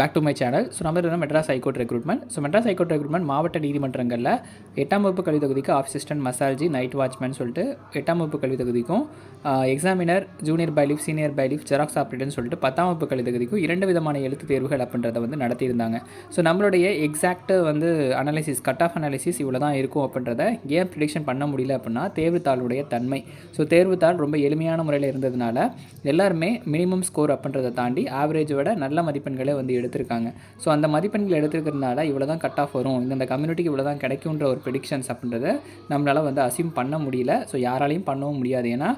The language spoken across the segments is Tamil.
Back to my channel so நம்ம இருந்தால் Madras high court recruitment so Madras high court recruitment மாவட்ட நீதிமன்றங்களில் எட்டாம் வகுப்பு கல்வி தொகுதிக்கு ஆஃப் அசிஸ்டன்ட் மசால்ஜி நைட் வாட்ச்மேன் சொல்லிட்டு எட்டாம் வகுப்பு கல்வி தொகுதிக்கும் examiner junior bailiff senior bailiff xerox ஆப்ரேட்டர்னு சொல்லிட்டு பத்தாம் வகுப்பு கல்வி தொகுதிக்கும் இரண்டு விதமான எழுத்து தேர்வுகள் அப்படின்றத வந்து நடத்தியிருந்தாங்க. ஸோ நம்மளுடைய எக்ஸாக்ட் வந்து அனாலிசிஸ் கட் ஆஃப் அனாலிசிஸ் இவ்வளோ தான் இருக்கும் அப்படின்றத ஏன் ப்ரிடிக்ஷன் பண்ண முடியல அப்படின்னா தேர்வுத்தாளுடைய தன்மை. ஸோ தேர்வுத்தாள் ரொம்ப எளிமையான முறையில் இருந்ததுனால எல்லாருமே மினிமம் ஸ்கோர் அப்படின்றத தாண்டி ஆவரேஜ் விட நல்ல மதிப்பெண்களை வந்து எடுத்திருக்காங்க. ஸோ அந்த மதிப்பெண்கள் எடுத்துருக்கிறதுனால இவ்வளோ தான் கட் ஆஃப் வரும். இந்த கம்யூனிட்டிக்கு இவ்வளோ தான் கிடைக்குன்ற ஒரு ப்ரிடிக்ஷன்ஸ் அப்படின்றத நம்மளால் வந்து அசியூம் பண்ண முடியல. ஸோ யாராலையும் பண்ணவும் முடியாது. ஏன்னா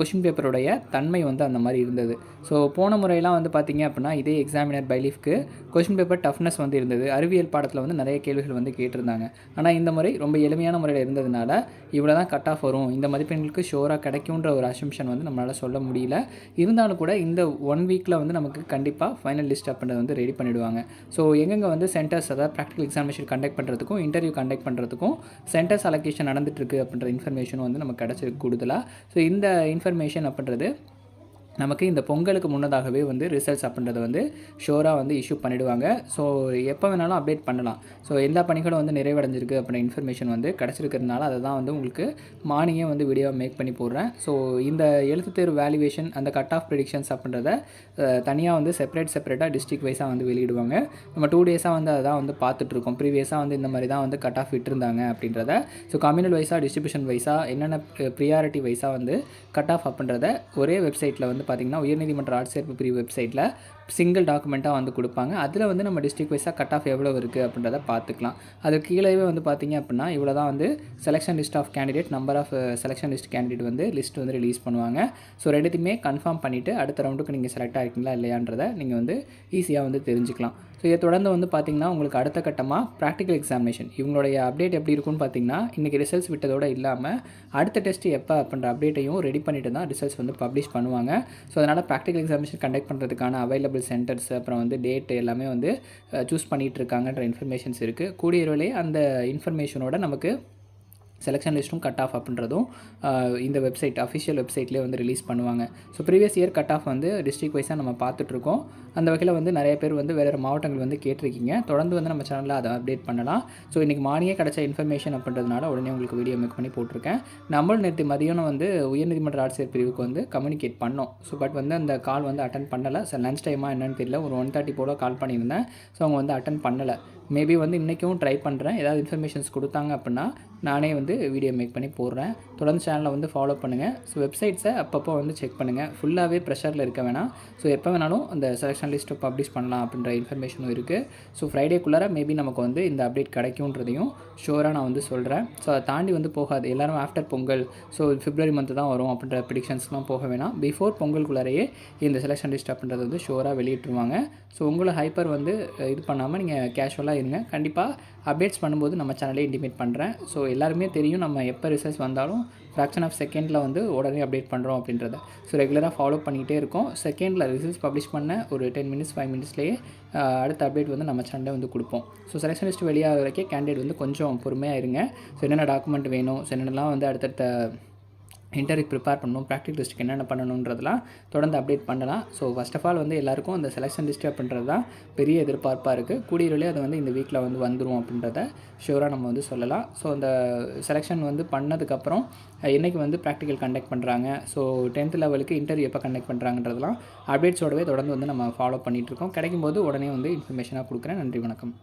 கொஷின் பேப்பருடைய தன்மை வந்து அந்த மாதிரி இருந்தது. ஸோ போன முறையெல்லாம் வந்து பார்த்திங்க அப்படின்னா இதே எக்ஸாமினர் பைலீஃப்க்கு கொஷின் பேப்பர் டஃப்னஸ் வந்து இருந்தது. அறிவியல் பாடத்தில் வந்து நிறைய கேள்விகள் வந்து கேட்டிருந்தாங்க. ஆனால் இந்த முறை ரொம்ப எளிமையான முறையில் இருந்ததுனால இவ்வளோ தான் கட் ஆஃப் வரும். இந்த மதிப்பெண்களுக்கு ஷோராக கிடைக்கும்ன்ற ஒரு அசம்ஷன் வந்து நம்மளால் சொல்ல முடியல. இருந்தாலும் கூட இந்த ஒன் வீக்கில் வந்து நமக்கு கண்டிப்பாக ஃபைனல் லிஸ்ட் அப்படின்றது வந்து ரெடி பண்ணிவிடுவாங்க ஸோ எங்கெங்கே வந்து சென்டர்ஸ் அதாவது ப்ராக்டிகல் எக்ஸாமினேஷன் கண்டக்ட் பண்ணுறதுக்கும் இன்டர்வியூ கண்டக்ட் பண்ணுறதுக்கும் சென்டர்ஸ் அலோகேஷன் நடந்துட்டுருக்கு அப்படின்ற இன்ஃபர்மேஷன் வந்து நமக்கு கிடச்சிருக்கு கூடுதலாக ஸோ இந்த இன்ஃபர்மேஷன் அப்படின்றது நமக்கு இந்த பொங்கலுக்கு முன்னதாகவே வந்து ரிசல்ட்ஸ் அப்படின்றத வந்து ஷோராக வந்து இஷ்யூ பண்ணிவிடுவாங்க ஸோ எப்போ வேணாலும் அப்டேட் பண்ணலாம். ஸோ எல்லா பணிகளும் வந்து நிறைவடைஞ்சிருக்கு அப்படின்ற இன்ஃபர்மேஷன் வந்து கிடச்சிருக்கிறதுனால அதை தான் வந்து உங்களுக்கு மார்னிங்கே வந்து வீடியோ மேக் பண்ணி போடுறேன். ஸோ இந்த எழுத்து தேர்வு வேல்யூவேஷன் அந்த கட் ஆஃப் ப்ரிடிக்ஷன்ஸ் அப்படின்றத தனியாக வந்து செப்பரேட் செப்பரேட்டாக டிஸ்ட்ரிக் வைஸாக வந்து வெளியிடுவாங்க. நம்ம டூ டேஸாக வந்து அதை தான் வந்து பார்த்துட்ருக்கோம் ப்ரீவியஸாக வந்து இந்த மாதிரி தான் வந்து கட் ஆஃப் விட்டுருந்தாங்க அப்படின்றத. ஸோ கம்யூனல் வைஸாக டிஸ்ட்ரிபியூஷன் வைஸாக என்னென்ன ப்ரியாரிட்டி வைஸாக வந்து கட் ஆஃப் அப்படின்றத ஒரே வெப்சைட்டில் வந்து பார்த்திங்கன்னா உயர்நீதிமன்ற ஆட்சேர்ப்பு பிரிவு வெப்சைட்டில் சிங்கிள் டாக்குமெண்ட்டாக வந்து கொடுப்பாங்க. அதில் வந்து நம்ம டிஸ்ட்ரிக் வைஸாக கட் ஆஃப் எவ்வளோ இருக்குது அப்படின்றத பார்த்துக்கலாம் அது கீழேவே வந்து பார்த்திங்க அப்படின்னா இவ்வளோ தான் வந்து selection list of candidate number of selection list candidate வந்து லிஸ்ட் வந்து ரிலீஸ் பண்ணுவாங்க. ஸோ ரெண்டுத்தையுமே கன்ஃபார்ம் பண்ணிவிட்டு அடுத்த ரவுண்டுக்கு நீங்கள் செலக்ட் ஆகிருக்கீங்களா இல்லையான்றதை நீங்கள் வந்து ஈஸியாக வந்து தெரிஞ்சுக்கலாம். ஸோ இதை தொடர்ந்து வந்து பார்த்திங்கன்னா உங்களுக்கு அடுத்த கட்டமாக ப்ராக்டிக்கல் எக்ஸாமினேஷன் இவங்களுடைய அப்டேட் எப்படி இருக்கும்னு பார்த்தீங்கன்னா இன்றைக்கி ரிசல்ட்ஸ் விட்டதோடு இல்லாமல் அடுத்த டெஸ்ட் எப்போ அப்படின்ற அப்டேட்டையும் ரெடி பண்ணிட்டு தான் ரிசல்ட்ஸ் வந்து பப்ளிஷ் பண்ணுவாங்க. ஸோ அதனால் ப்ராக்டிக்கல் எக்ஸாமினேஷன் கண்டக்ட் பண்ணுறதுக்கான அவைலபிள் சென்டர்ஸ் அப்புறம் வந்து டேட் எல்லாமே வந்து சூஸ் பண்ணிகிட்டு இருக்காங்கன்ற இன்ஃபர்மேஷன்ஸ் இருக்குது கூடிய விரைவிலே அந்த இன்ஃபர்மேஷனோட நமக்கு செலெக்ஷன் லிஸ்ட்டும் கட் ஆஃப் அப்படின்றதும் இந்த வெப்சைட் அஃபிஷியல் வெப்சைட்லேயே வந்து ரிலீஸ் பண்ணுவாங்க. So previous year cut off வந்து டிஸ்ட்ரிக் வைஸாக நம்ம பார்த்துட்ருக்கோம். அந்த வகையில் வந்து நிறைய பேர் வந்து வேறு மாவட்டங்கள் வந்து கேட்டிருக்கீங்க. தொடர்ந்து வந்து நம்ம சேனலில் அதை அப்டேட் பண்ணலாம். ஸோ இன்றைக்கி மார்னிங்கே கிடச்ச இன்ஃபர்மேஷன் அப்படின்றதுனால உடனே உங்களுக்கு வீடியோ மேக் பண்ணி போட்டிருக்கேன். நம்மளும் நேற்று மதியானம் வந்து உயர்நீதிமன்ற ஆட்சியர் பிரிவுக்கு வந்து கம்யூனிகேட் பண்ணோம். ஸோ பட் வந்து அந்த கால் வந்து அட்டன் பண்ணலை. ஸோ லன்ச் டைமாக என்னன்னு தெரியல. ஒரு ஒன் தேர்ட்டி போல் கால் பண்ணியிருந்தேன். ஸோ அவங்க வந்து அட்டன் பண்ணலை. மேபி வந்து இன்றைக்கும் ட்ரை பண்ணுறேன் ஏதாவது இன்ஃபர்மேஷன்ஸ் கொடுத்தாங்க அப்படின்னா நானே வந்து வீடியோ மேக் பண்ணி போடுறேன். தொடர்ந்து சேனலை வந்து ஃபாலோ பண்ணுங்கள் ஸோ வெப்சைட்ஸை அப்பப்போ வந்து செக் பண்ணுங்கள் ஃபுல்லாகவே ப்ரெஷரில் இருக்க வேணாம். ஸோ எப்போ வேணாலும் அந்த செலெக்ஷன் லிஸ்ட்டை பப்ளிஷ் பண்ணலாம் அப்படின்ற இன்ஃபர்மேஷனும் இருக்குது ஸோ ஃப்ரைடேக்குள்ளார மேபி நமக்கு வந்து இந்த அப்டேட் கிடைக்குன்றதையும் ஷோராக நான் வந்து சொல்கிறேன் ஸோ அதை தாண்டி வந்து போகாது. எல்லோரும் after Pongal. So February month தான் வரும் அப்படின்ற ப்ரிடிக்ஷன்ஸ்லாம் போக வேணாம். பிஃபோர் பொங்கலுக்குள்ளாரையே இந்த செலெக்ஷன் லிஸ்ட் அப்படின்றது வந்து ஷோராக வெளியிட்டுருவாங்க. ஸோ உங்களை ஹைப்பர் வந்து இது பண்ணாமல் நீங்கள் கேஷுவலாக இருங்க கண்டிப்பாக அப்டேட்ஸ் பண்ணும்போது நம்ம சேனலே இன்டிமேட் பண்ணுறேன் ஸோ எல்லாருமே தெரியும் நம்ம எப்போ ரிசல்ட்ஸ் வந்தாலும் ஃப்ராக்ஷன் ஆஃப் செகண்டில் வந்து உடனே அப்டேட் பண்ணுறோம் அப்படின்றத. ஸோ ரெகுலராக ஃபாலோ பண்ணிகிட்டே இருக்கோம். செகண்டில் ரிசல்ட்ஸ் பப்ளிஷ் பண்ண ஒரு டென் மினிட்ஸ் ஃபைவ் மினிட்ஸ்லேயே அடுத்த அப்டேட் வந்து நம்ம சேனலே வந்து கொடுப்போம். ஸோ செலெக்ஷன் லிஸ்ட் வெளியாக வரைக்கும் கேண்டிடேட் வந்து கொஞ்சம் பொறுமையாக இருங்க. ஸோ என்னென்ன டாக்குமெண்ட் வேணும்? ஸோ என்னென்னலாம் வந்து அடுத்தடுத்த இன்டர்வியூ ப்ரிப்பேர் பண்ணணும் ப்ராக்டிக் லிஸ்ட்டுக்கு என்னென்ன பண்ணணுன்றதெல்லாம் தொடர்ந்து அப்டேட் பண்ணலாம். ஸோ ஃபஸ்ட் ஆஃப் ஆல் வந்து எல்லாருக்கும் அந்த செலெக்ஷன் லிஸ்ட் அப்படின்றது தான் பெரிய எதிர்பார்ப்பாக இருக்குது கூடியவர்களே அது வந்து இந்த வீக்கில் வந்து வந்துடும் அப்படின்றத ஷூராக நம்ம வந்து சொல்லலாம். ஸோ அந்த செலெக்ஷன் வந்து பண்ணதுக்கப்புறம் என்றைக்கு வந்து ப்ராக்டிக்கல் கண்டக்ட் பண்ணுறாங்க ஸோ டென்த் லெவலுக்கு இன்டர்வியூ எப்போ கண்டக்ட் பண்ணுறாங்கன்றதெல்லாம் அப்டேட்ஸோடவே தொடர்ந்து வந்து நம்ம ஃபாலோ பண்ணிகிட்ருக்கோம் கிடைக்கும்போது உடனே வந்து இன்ஃபர்மேஷனாக கொடுக்குறேன். நன்றி வணக்கம்.